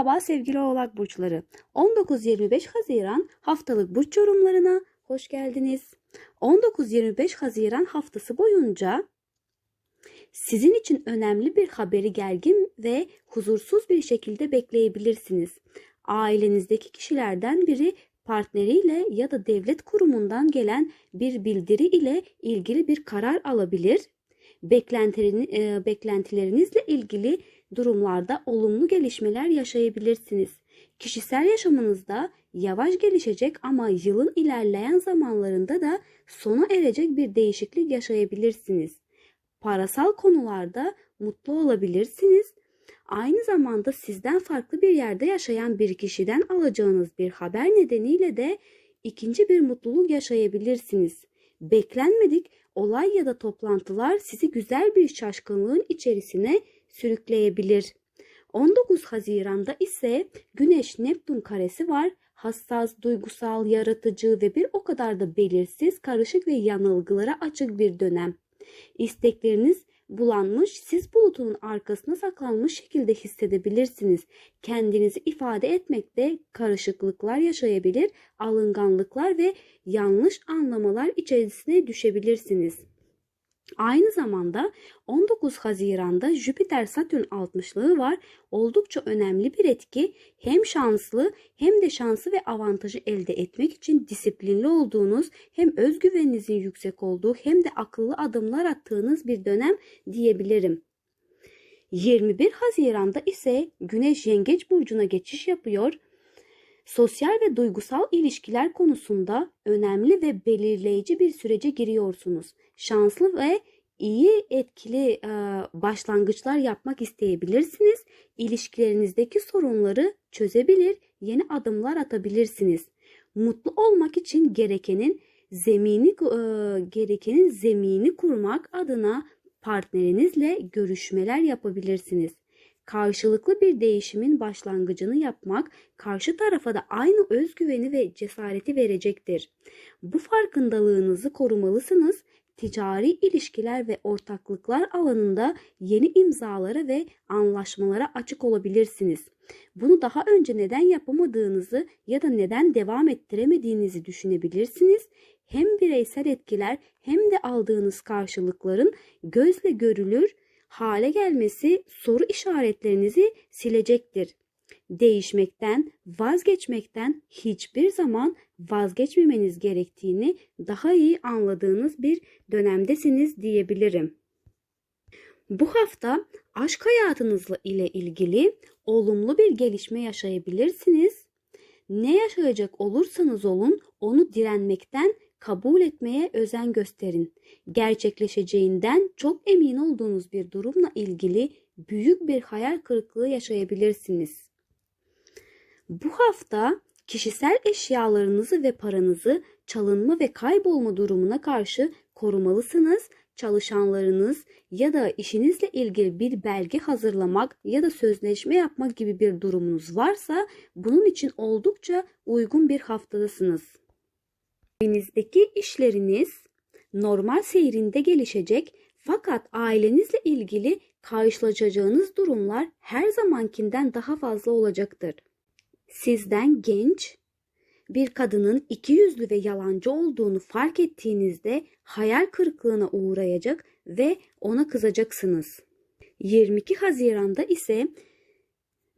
Merhaba sevgili oğlak burçları. 19-25 Haziran haftalık burç yorumlarına hoş geldiniz. 19-25 Haziran haftası boyunca sizin için önemli bir haberi gergin ve huzursuz bir şekilde bekleyebilirsiniz. Ailenizdeki kişilerden biri partneriyle ya da devlet kurumundan gelen bir bildiri ile ilgili bir karar alabilir. Beklentilerini, e, beklentilerinizle ilgili durumlarda olumlu gelişmeler yaşayabilirsiniz. Kişisel yaşamınızda yavaş gelişecek ama yılın ilerleyen zamanlarında da sona erecek bir değişiklik yaşayabilirsiniz. Parasal konularda mutlu olabilirsiniz. Aynı zamanda sizden farklı bir yerde yaşayan bir kişiden alacağınız bir haber nedeniyle de ikinci bir mutluluk yaşayabilirsiniz. Beklenmedik olay ya da toplantılar sizi güzel bir şaşkınlığın içerisine sürükleyebilir. 19 Haziran'da ise Güneş Neptün karesi var. Hassas, duygusal, yaratıcı ve bir o kadar da belirsiz, karışık ve yanılgılara açık bir dönem. İstekleriniz bulanmış, siz bulutunun arkasına saklanmış şekilde hissedebilirsiniz. Kendinizi ifade etmekte karışıklıklar yaşayabilir, alınganlıklar ve yanlış anlamalar içerisine düşebilirsiniz. Aynı zamanda 19 Haziran'da Jüpiter Satürn altmışlığı var. Oldukça önemli bir etki. Hem şanslı hem de şansı ve avantajı elde etmek için disiplinli olduğunuz, hem özgüveninizin yüksek olduğu hem de akıllı adımlar attığınız bir dönem diyebilirim. 21 Haziran'da ise Güneş Yengeç burcuna geçiş yapıyor. Sosyal ve duygusal ilişkiler konusunda önemli ve belirleyici bir sürece giriyorsunuz. Şanslı ve iyi etkili e, başlangıçlar yapmak isteyebilirsiniz. İlişkilerinizdeki sorunları çözebilir, yeni adımlar atabilirsiniz. Mutlu olmak için gerekenin zemini e, gerekenin zemini kurmak adına partnerinizle görüşmeler yapabilirsiniz karşılıklı bir değişimin başlangıcını yapmak karşı tarafa da aynı özgüveni ve cesareti verecektir. Bu farkındalığınızı korumalısınız. Ticari ilişkiler ve ortaklıklar alanında yeni imzalara ve anlaşmalara açık olabilirsiniz. Bunu daha önce neden yapamadığınızı ya da neden devam ettiremediğinizi düşünebilirsiniz. Hem bireysel etkiler hem de aldığınız karşılıkların gözle görülür hale gelmesi soru işaretlerinizi silecektir. Değişmekten, vazgeçmekten hiçbir zaman vazgeçmemeniz gerektiğini daha iyi anladığınız bir dönemdesiniz diyebilirim. Bu hafta aşk hayatınızla ile ilgili olumlu bir gelişme yaşayabilirsiniz. Ne yaşayacak olursanız olun onu direnmekten kabul etmeye özen gösterin. Gerçekleşeceğinden çok emin olduğunuz bir durumla ilgili büyük bir hayal kırıklığı yaşayabilirsiniz. Bu hafta kişisel eşyalarınızı ve paranızı çalınma ve kaybolma durumuna karşı korumalısınız. Çalışanlarınız ya da işinizle ilgili bir belge hazırlamak ya da sözleşme yapmak gibi bir durumunuz varsa bunun için oldukça uygun bir haftadasınız. Evinizdeki işleriniz normal seyrinde gelişecek fakat ailenizle ilgili karşılaşacağınız durumlar her zamankinden daha fazla olacaktır. Sizden genç bir kadının iki yüzlü ve yalancı olduğunu fark ettiğinizde hayal kırıklığına uğrayacak ve ona kızacaksınız. 22 Haziran'da ise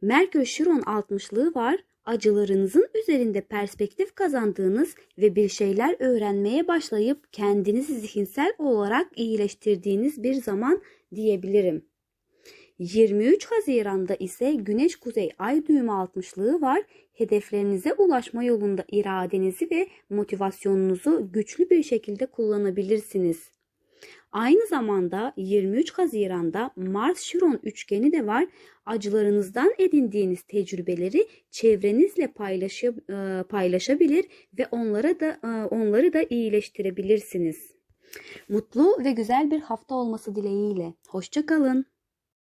Merkür Şiron 60'lığı var acılarınızın üzerinde perspektif kazandığınız ve bir şeyler öğrenmeye başlayıp kendinizi zihinsel olarak iyileştirdiğiniz bir zaman diyebilirim. 23 Haziran'da ise Güneş Kuzey Ay düğümü 60'lığı var. Hedeflerinize ulaşma yolunda iradenizi ve motivasyonunuzu güçlü bir şekilde kullanabilirsiniz. Aynı zamanda 23 Haziran'da Mars Şiron üçgeni de var. Acılarınızdan edindiğiniz tecrübeleri çevrenizle e, paylaşabilir ve onlara da e, onları da iyileştirebilirsiniz. Mutlu ve güzel bir hafta olması dileğiyle. Hoşçakalın.